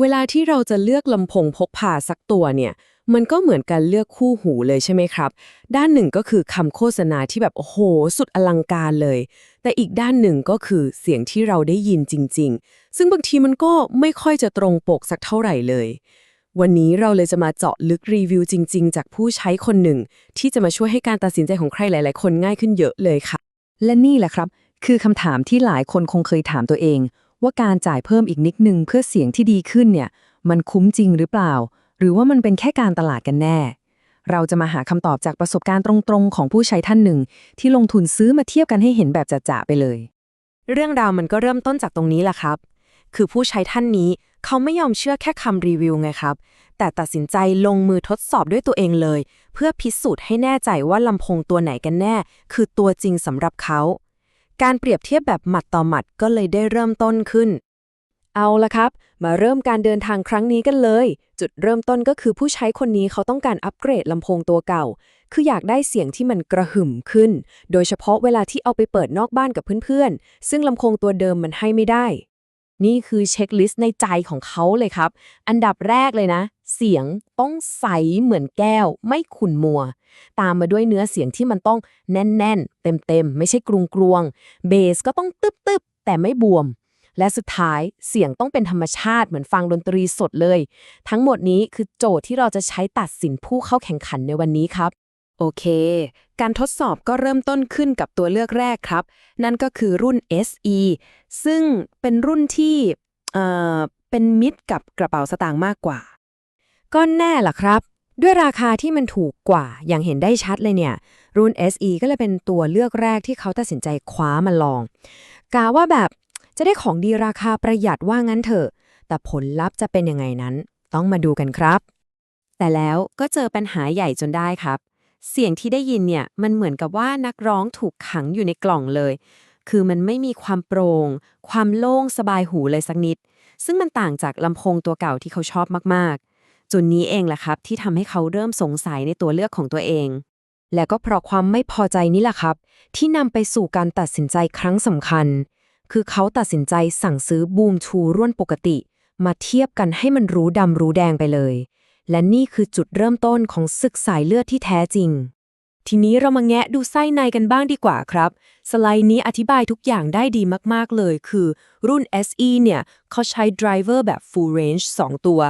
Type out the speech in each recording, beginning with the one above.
เวลาที่เราจะเลือกลำโพงพกพาสักตัวเนี่ย มันก็เหมือนการเลือกคู่หูเลยใช่ไหมครับ ด้านหนึ่งก็คือคำโฆษณาที่แบบ โอ้โห สุดอลังการเลย แต่อีกด้านหนึ่งก็คือเสียงที่เราได้ยินจริง ๆ ซึ่งบางทีมันก็ไม่ค่อยจะตรงปกสักเท่าไหร่เลย วันนี้เราเลยจะมาเจาะลึกรีวิวจริง ๆ จากผู้ใช้คนหนึ่ง ที่จะมาช่วยให้การตัดสินใจของใครหลาย ๆ คนง่ายขึ้นเยอะเลยค่ะ และนี่แหละครับ คือคำถามที่หลายคนคงเคยถามตัวเอง ว่าการจ่ายเพิ่มอีกนิดนึงเพื่อเสียงที่ดีขึ้นเนี่ย มันคุ้มจริงหรือเปล่า หรือว่ามันเป็นแค่การตลาดกันแน่ เราจะมาหาคำตอบจากประสบการณ์ตรงๆ ของผู้ใช้ท่านหนึ่ง ที่ลงทุนซื้อมาเทียบกันให้เห็นแบบจะๆไปเลย เรื่องราวมันก็เริ่มต้นจากตรงนี้แหละครับ คือผู้ใช้ท่านนี้เขาไม่ยอมเชื่อแค่คำรีวิวไงครับ แต่ตัดสินใจลงมือทดสอบด้วยตัวเองเลย เพื่อพิสูจน์ให้แน่ใจว่าลำโพงตัวไหนกันแน่ คือตัวจริงสำหรับเขา การเปรียบเทียบแบบหมัดต่อหมัดก็เลยได้เริ่มต้นขึ้น เอาละครับ มาเริ่มการเดินทางครั้งนี้กันเลย จุดเริ่มต้นก็คือผู้ใช้คนนี้เขาต้องการอัปเกรดลำโพงตัวเก่า คืออยากได้เสียงที่มันกระหึ่มขึ้น โดยเฉพาะเวลาที่เอาไปเปิดนอกบ้านกับเพื่อนๆ ซึ่งลำโพงตัวเดิมมันให้ไม่ได้ นี่คือเช็คลิสต์ในใจของเขาเลยครับ อันดับแรกเลยนะ เสียงต้องใสเหมือนแก้ว ไม่ขุ่นมัว ตามมาด้วยเนื้อเสียงที่มันต้องแน่นๆ เต็มๆ ไม่ใช่กรุงกรวง เบสก็ต้องตึบๆ แต่ไม่บวม และสุดท้ายเสียงต้องเป็นธรรมชาติเหมือนฟังดนตรีสดเลย ทั้งหมดนี้คือโจทย์ที่เราจะใช้ตัดสินผู้เข้าแข่งขันในวันนี้ครับ โอเค การทดสอบก็เริ่มต้นขึ้นกับตัวเลือกแรกครับ นั่นก็คือรุ่น SE ซึ่งเป็นรุ่นที่เอ่อเป็นมิตรกับกระเป๋าสตางค์มากกว่า ก็แน่ล่ะครับ ด้วยราคาที่มันถูกกว่า อย่างเห็นได้ชัดเลยเนี่ย รุ่น SE ก็เลยเป็นตัวเลือกแรกที่เขาตัดสินใจคว้ามาลอง กาว่าแบบจะได้ของดีราคาประหยัดว่างั้นเถอะ แต่ผลลัพธ์จะเป็นยังไงนั้น ต้องมาดูกันครับ แต่แล้วก็เจอปัญหาใหญ่จนได้ครับ เสียงที่ได้ยินเนี่ยมันเหมือนกับว่านักร้องถูกขังอยู่ในกล่องเลย คือมันไม่มีความโปร่ง ความโล่งสบายหูเลยสักนิด ซึ่งมันต่างจากลำโพงตัวเก่าที่เขาชอบมากๆ จุดนี้เองแหละครับที่ทำให้เขาเริ่มสงสัยในตัวเลือกของตัวเอง และก็เพราะความไม่พอใจนี่แหละครับ ที่นำไปสู่การตัดสินใจครั้งสำคัญ คือเขาตัดสินใจสั่งซื้อบูมทูร่วนปกติ มาเทียบกันให้มันรู้ดำรู้แดงไปเลย และนี่คือจุดเริ่มต้นของศึกสายเลือดที่แท้จริง ทีนี้เรามาแงะดูไส้ในกันบ้างดีกว่าครับ สไลด์นี้อธิบายทุกอย่างได้ดีมาก ๆ เลย คือรุ่น SE เนี่ยเขาใช้ไดรเวอร์แบบ full range 2 ตัว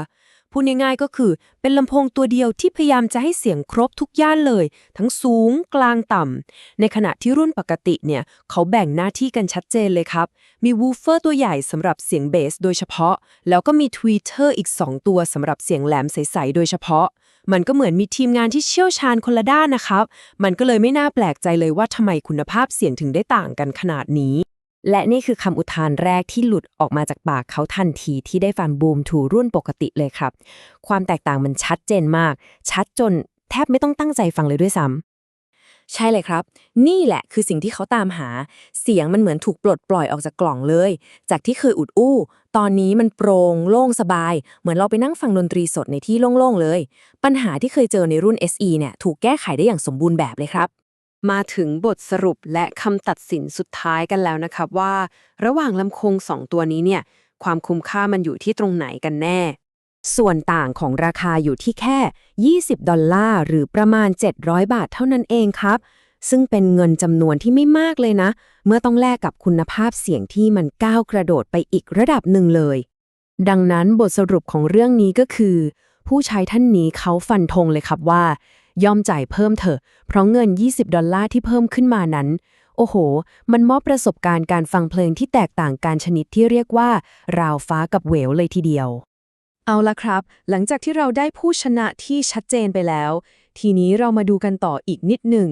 พูดง่ายๆก็คือ เป็นลำโพงตัวเดียวที่พยายามจะให้เสียงครบทุกย่านเลย ทั้งสูงกลางต่ำ ในขณะที่รุ่นปกติเนี่ย เขาแบ่งหน้าที่กันชัดเจนเลยครับ มีวูฟเฟอร์ตัวใหญ่สำหรับเสียงเบสโดยเฉพาะ แล้วก็มีทวีเตอร์อีก 2 ตัวสำหรับเสียงแหลมใสๆโดยเฉพาะ มันก็เหมือนมีทีมงานที่เชี่ยวชาญคนละด้านนะครับ มันก็เลยไม่น่าแปลกใจเลยว่าทำไมคุณภาพเสียงถึงได้ต่างกันขนาดนี้ และนี่คือคำอุทานแรกที่หลุดออกมาจากปากเขาทันทีที่ได้ฟังบูมทูรุ่นปกติเลยครับ ความแตกต่างมันชัดเจนมาก ชัดจนแทบไม่ต้องตั้งใจฟังเลยด้วยซ้ำใช่เลยครับ นี่แหละคือสิ่งที่เขาตามหา เสียงมันเหมือนถูกปลดปล่อยออกจากกล่องเลย จากที่เคยอุดอู้ ตอนนี้มันโปร่งโล่งสบาย เหมือนเราไปนั่งฟังดนตรีสดในที่โล่งๆเลย ปัญหาที่เคยเจอในรุ่น SE เนี่ยถูกแก้ไขได้อย่างสมบูรณ์แบบเลยครับ มาถึงบทสรุปและคำตัดสินสุดท้ายกันแล้วนะครับว่า ระหว่างลำโพงสองตัวนี้เนี่ย ความคุ้มค่ามันอยู่ที่ตรงไหนกันแน่ ส่วนต่างของราคาอยู่ที่แค่ 20 ดอลลาร์หรือประมาณ 700 บาทเท่านั้นเองครับ ซึ่งเป็นเงินจำนวนที่ไม่มากเลยนะ เมื่อต้องแลกกับคุณภาพเสียงที่มันก้าวกระโดดไปอีกระดับหนึ่งเลย ดังนั้นบทสรุปของเรื่องนี้ก็คือ ผู้ใช้ท่านนี้เขาฟันธงเลยครับว่า ยอมจ่ายเพิ่มเถอะ เพราะเงิน 20 ดอลลาร์ที่เพิ่มขึ้นมานั้น โอ้โห มันมอบประสบการณ์การฟังเพลงที่แตกต่างกันชนิดที่เรียกว่า ราวฟ้ากับเหวเลยทีเดียว เอาละครับ หลังจากที่เราได้ผู้ชนะที่ชัดเจนไปแล้ว ทีนี้เรามาดูกันต่ออีกนิดหนึ่ง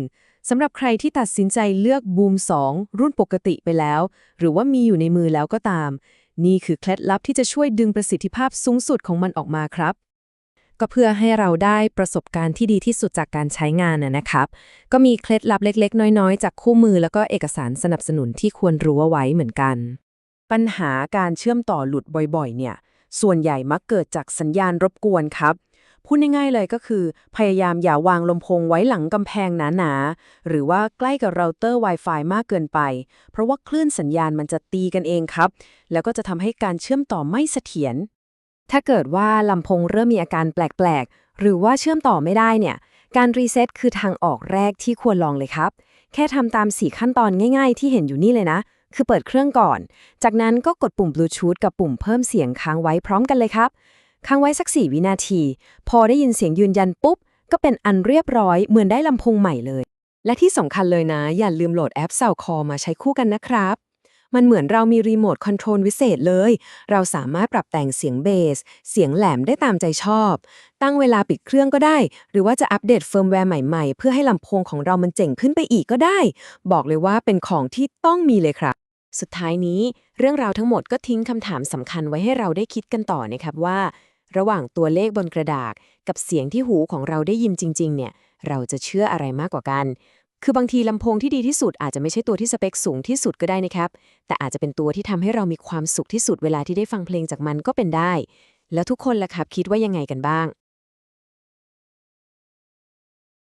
สำหรับใครที่ตัดสินใจเลือกบูม2 รุ่นปกติไปแล้ว หรือว่ามีอยู่ในมือแล้วก็ตาม นี่คือเคล็ดลับที่จะช่วยดึงประสิทธิภาพสูงสุดของมันออกมาครับ ก็เพื่อให้เราได้ประสบการณ์ที่ดีที่สุดจากการใช้งานนะครับ ก็มีเคล็ดลับเล็ก ๆ น้อย ๆ จากคู่มือแล้วก็เอกสารสนับสนุนที่ควรรู้เอาไว้เหมือนกัน ปัญหาการเชื่อมต่อหลุดบ่อยๆ เนี่ย ส่วนใหญ่มักเกิดจากสัญญาณรบกวนครับพูดง่ายๆเลยก็คือ พยายามอย่าวางลำโพงไว้หลังกำแพงหนาๆ หรือว่าใกล้กับเราเตอร์ Wi-Fi มากเกินไป เพราะว่าคลื่นสัญญาณมันจะตีกันเองครับ แล้วก็จะทำให้การเชื่อมต่อไม่เสถียร ถ้าเกิดว่าลำโพงเริ่มมีอาการแปลกๆ หรือว่าเชื่อมต่อไม่ได้เนี่ย การรีเซ็ตคือทางออกแรกที่ควรลองเลยครับ แค่ทำตาม 4 ขั้นตอนง่ายๆ ที่เห็นอยู่นี่เลยนะ คือเปิดเครื่องก่อน จากนั้นก็กดปุ่มบลูทูธกับปุ่มเพิ่มเสียงค้างไว้พร้อมกันเลยครับ ค้างไว้สัก 4 วินาที พอได้ยินเสียงยืนยันปุ๊บ ก็เป็นอันเรียบร้อยเหมือนได้ลำโพงใหม่เลย และที่สำคัญเลยนะ อย่าลืมโหลดแอป s o u n d c a l l มาใช้คู่กันนะครับ มันเหมือนเรามีรีโมทคอนโทรลวิเศษเลย เราสามารถปรับแต่งเสียงเบส เสียงแหลมได้ตามใจชอบ ตั้งเวลาปิดเครื่องก็ได้ หรือว่าจะอัปเดตเฟิร์มแวร์ใหม่ๆ เพื่อให้ลำโพงของเรามันเจ๋งขึ้นไปอีกก็ได้ บอกเลยว่าเป็นของที่ต้องมีเลยครับ สุดท้ายนี้ เรื่องราวทั้งหมดก็ทิ้งคำถามสำคัญไว้ให้เราได้คิดกันต่อนะครับว่า ระหว่างตัวเลขบนกระดาษ กับเสียงที่หูของเราได้ยินจริง ๆ เนี่ยเราจะเชื่ออะไรมากกว่ากัน คือบางทีลำโพงที่ดีที่สุดอาจจะไม่ใช่ตัวที่สเปคสูงที่สุดก็ได้นะครับ แต่อาจจะเป็นตัวที่ทำให้เรามีความสุขที่สุดเวลาที่ได้ฟังเพลงจากมันก็เป็นได้ แล้วทุกคนล่ะครับคิดว่ายังไงกันบ้าง